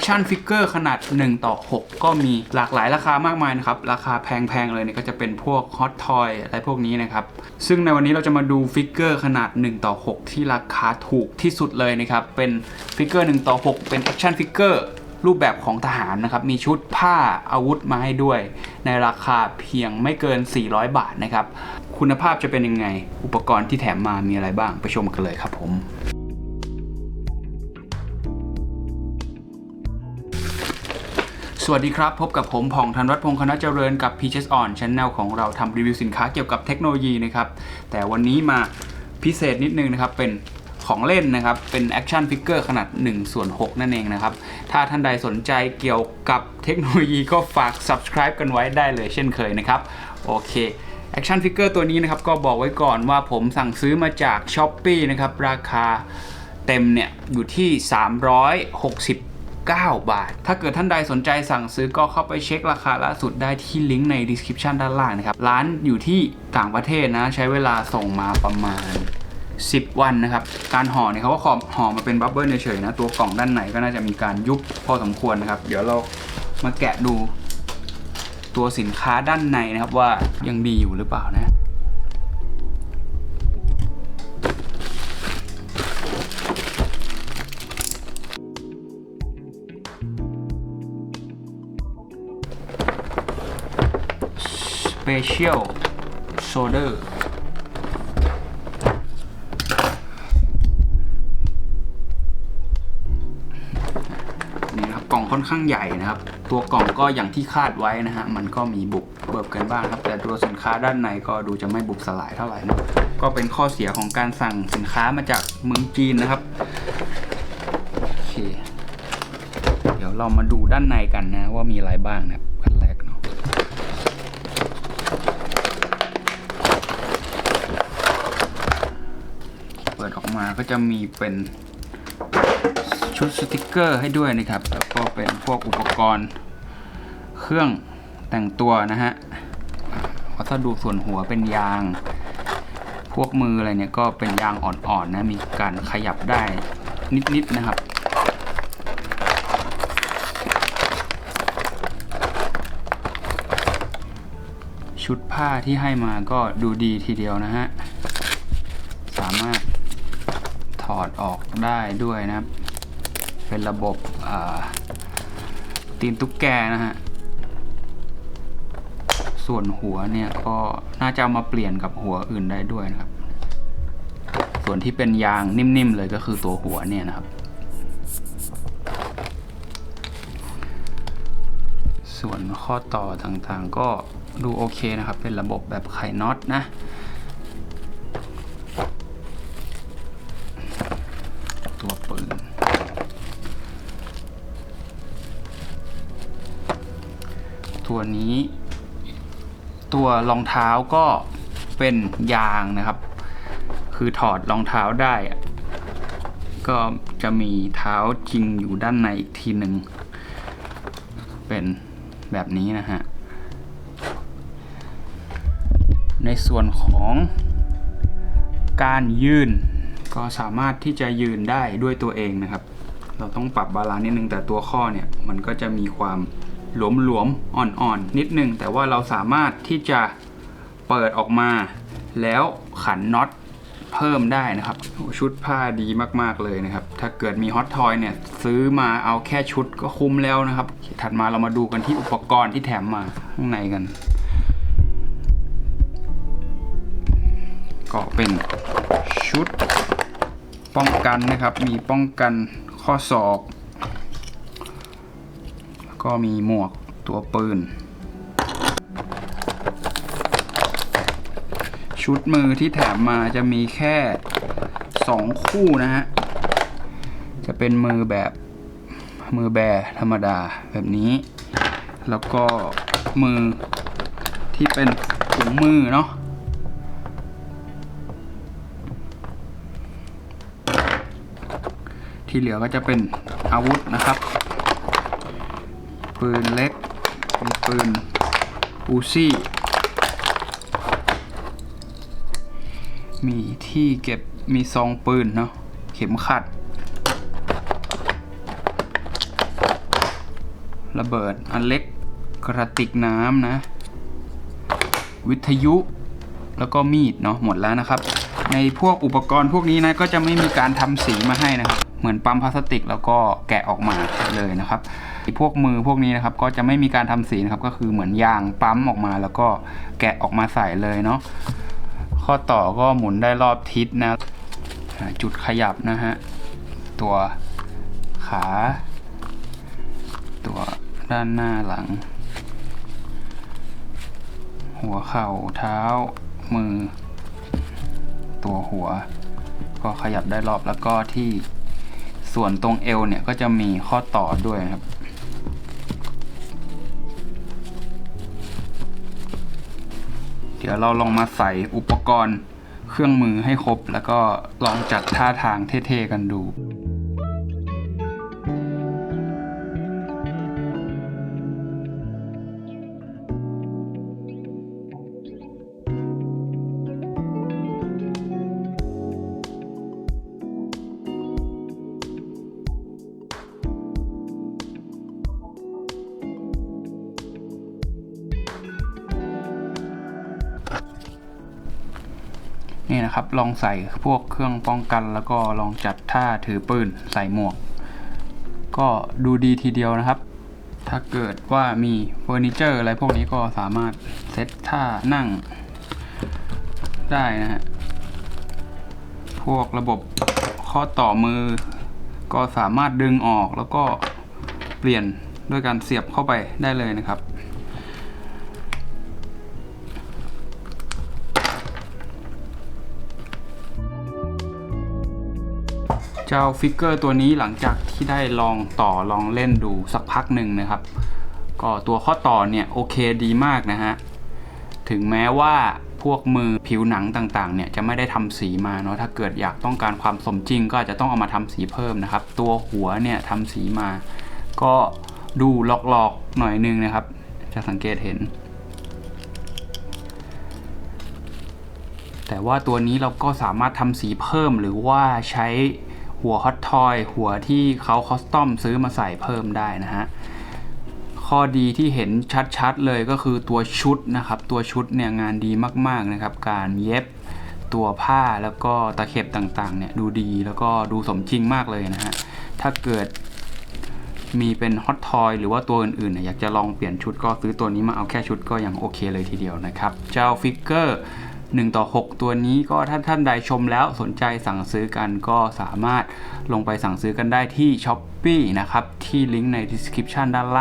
คชั่นฟิกเกอร์ขนาด 1 ต่อ 6 ก็มีหลากหลายราคามากมายนะครับ ราคาแพงๆเลยเนี่ยก็จะเป็นพวกฮอตทอยอะไรพวกนี้นะครับ ซึ่งในวันนี้เราจะมาดูฟิกเกอร์ขนาด 1 ต่อ 6 ที่ราคาถูกที่สุดเลยนะครับ เป็นฟิกเกอร์ 1 ต่อ 6 เป็นแอคชั่นฟิกเกอร์รูปแบบของทหารนะครับ มีชุดผ้าอาวุธมาให้ด้วย ในราคาเพียงไม่เกิน 400 บาทนะครับ คุณภาพจะเป็นยังไง อุปกรณ์ที่แถมมามีอะไรบ้าง ไปชมกันเลยครับผม สวัสดีครับ พบกับผมผ่องธันวัฒน์พงษ์คณะเจริญกับ Peaches On Channel ของเราทำรีวิวสินค้าเกี่ยวกับเทคโนโลยีนะครับ แต่วันนี้มาพิเศษนิดนึงนะครับ เป็นของเล่นนะครับ เป็นแอคชั่นฟิกเกอร์ขนาด1ส่วน6นั่นเองนะครับ ถ้าท่านใดสนใจเกี่ยวกับเทคโนโลยีก็ฝาก subscribe กันไว้ได้เลยเช่นเคยนะครับ โอเคแอคชั่นฟิกเกอร์ตัวนี้นะครับก็บอกไว้ก่อนว่าผมสั่งซื้อมาจาก s h อ p e e นะครับราคาเต็มเนี่ยอยู่ที่ 360 9 บาท ถ้าเกิดท่านใดสนใจสั่งซื้อก็เข้าไปเช็คราคาล่าสุดได้ที่ลิงก์ใน description ด้านล่างนะครับ ร้านอยู่ที่ต่างประเทศนะ ใช้เวลาส่งมาประมาณ 10 วันนะครับ การห่อเนี่ยเขาก็ขอห่อมาเป็นบับเบิ้ลเฉยๆนะ ตัวกล่องด้านในก็น่าจะมีการยุบพอสมควรนะครับ เดี๋ยวเรามาแกะดูตัวสินค้าด้านในนะครับว่ายังดีอยู่หรือเปล่านะ Special solder นี่นะครับกล่องค่อนข้างใหญ่นะครับ ตัวกล่องก็อย่างที่คาดไว้นะฮะ มันก็มีบุบเบิบกันบ้างครับ แต่ตัวสินค้าด้านในก็ดูจะไม่บุบสลายเท่าไหร่นะก็เป็นข้อเสียของการสั่งสินค้ามาจากเมืองจีนนะครับโอเคเดี๋ยวเรามาดูด้านในกันนะว่ามีอะไรบ้างนะครับขั้นแรกเนาะ เปิดออก มาก็จะมีเป็นชุดสติกเกอร์ให้ด้วยนะครับ แล้วก็เป็นพวกอุปกรณ์ เครื่องแต่งตัวนะฮะวัสดุส่วนหัวเป็นยาง พวกมืออะไรเนี่ยก็เป็นยางอ่อนๆนะมีการขยับได้นิดๆนะครับชุดผ้าที่ให้มาก็ดูดีทีเดียวนะฮะ สามารถถ ออกได้ด้วยนะครับ เป็นระบบตีนตุ๊กแกนะฮะ ส่วนหัวเนี่ยก็น่าจะเอามาเปลี่ยนกับหัวอื่นได้ด้วยนะครับ ส่วนที่เป็นยางนิ่มๆเลยก็คือตัวหัวเนี่ยนะครับ ส่วนข้อต่อต่างๆก็ดูโอเคนะครับ เป็นระบบแบบไขน็อตนะ ตัวนี้ ตัวรองเท้าก็เป็นยางนะครับ คือถอดรองเท้าได้ ก็จะมีเท้าจริงอยู่ด้านในอีกทีหนึ่งเป็นแบบนี้นะฮะ ในส่วนของการยืนก็สามารถที่จะยืนได้ด้วยตัวเองนะครับ เราต้องปรับบาลานซ์นิดนึงแต่ตัวข้อเนี่ย มันก็จะมีความ หลวมๆอ่อนๆนิดนึง แต่ว่าเราสามารถที่จะเปิดออกมา แล้วขันน็อตเพิ่มได้นะครับ ชุดผ้าดีมากๆเลยนะครับ ถ้าเกิดมีฮอตทอยเนี่ย ซื้อมาเอาแค่ชุดก็คุ้มแล้วนะครับ ถัดมาเรามาดูกันที่อุปกรณ์ที่แถมมาข้างในกัน ก็เป็นชุดป้องกันนะครับ มีป้องกันข้อศอก ก็มีหมวกตัวปืน ชุดมือที่แถมมาจะมีแค่ 2 คู่นะฮะ จะเป็นมือแบบมือแบธรรมดาแบบนี้ แล้วก็มือที่เป็นถุงมือเนาะที่เหลือก็จะเป็นอาวุธนะครับ ปืนเล็กมีปืนอูซี่ มีที่เก็บมีซองปืนเนาะ เข็มขัด ระเบิดอันเล็กกระติกน้ำนะ วิทยุแล้วก็มีดเนาะหมดแล้วนะครับ ในพวกอุปกรณ์พวกนี้นะก็จะไม่มีการทำสีมาให้นะครับ เหมือนปั๊มพลาสติกแล้วก็แกะออกมาเลยนะครับ พวกมือพวกนี้นะครับ ก็จะไม่มีการทำสีนะครับ ก็คือเหมือนยางปั๊มออกมา แล้วก็แกะออกมาใส่เลยเนาะข้อต่อก็หมุนได้รอบทิศนะจุดขยับนะฮะตัวขา ตัวด้านหน้าหลัง หัวเข่าเท้า มือ ตัวหัว ก็ขยับได้รอบแล้วก็ที่ส่วนตรงเอวเนี่ยก็จะมีข้อต่อด้วยครับ เดี๋ยวเราลองมาใส่อุปกรณ์เครื่องมือให้ครบ แล้วก็ลองจัดท่าทางเท่ๆกันดู นี่นะครับ ลองใส่พวกเครื่องป้องกัน แล้วก็ลองจัดท่าถือปืนใส่หมวก ก็ดูดีทีเดียวนะครับ ถ้าเกิดว่ามีเฟอร์นิเจอร์อะไรพวกนี้ก็สามารถเซตท่านั่งได้นะฮะ พวกระบบข้อต่อมือ ก็สามารถดึงออกแล้วก็เปลี่ยนด้วยการเสียบเข้าไปได้เลยนะครับ เจ้าฟิกเกอร์ตัวนี้หลังจากที่ได้ลองต่อลองเล่นดูสักพักหนึ่งนะครับ ก็ตัวข้อต่อเนี่ยโอเคดีมากนะฮะ ถึงแม้ว่าพวกมือผิวหนังต่างๆเนี่ยจะไม่ได้ทำสีมาเนาะถ้าเกิดอยากต้องการความสมจริง ก็อาจจะต้องเอามาทำสีเพิ่มนะครับ ตัวหัวเนี่ยทำสีมา ก็ดูหลอกๆหน่อยนึงนะครับ จะสังเกตเห็น แต่ว่าตัวนี้เราก็สามารถทำสีเพิ่มหรือว่าใช้ หัวฮอตทอยหัวที่เขาคอสตอมซื้อมาใส่เพิ่มได้นะฮะ ข้อดีที่เห็นชัดๆเลยก็คือตัวชุดนะครับ ตัวชุดเนี่ยงานดีมากๆนะครับ การเย็บตัวผ้าแล้วก็ตะเข็บต่างๆเนี่ยดูดีแล้วก็ดูสมจริงมากเลยนะฮะ ถ้าเกิดมีเป็นฮอตทอยหรือว่าตัวอื่นๆเนี่ยอยากจะลองเปลี่ยนชุดก็ซื้อตัวนี้มาเอาแค่ชุดก็ยังโอเคเลยทีเดียวนะครับ เจ้าฟิกเกอร์ 1 ต่อ 6 ตัวนี้ก็ถ้าท่านใดชมแล้วสนใจสั่งซื้อกันก็สามารถลงไปสั่งซื้อกันได้ที่ s h อ p e e นะครับ ที่ลิงก์ใน description ด้านล่าง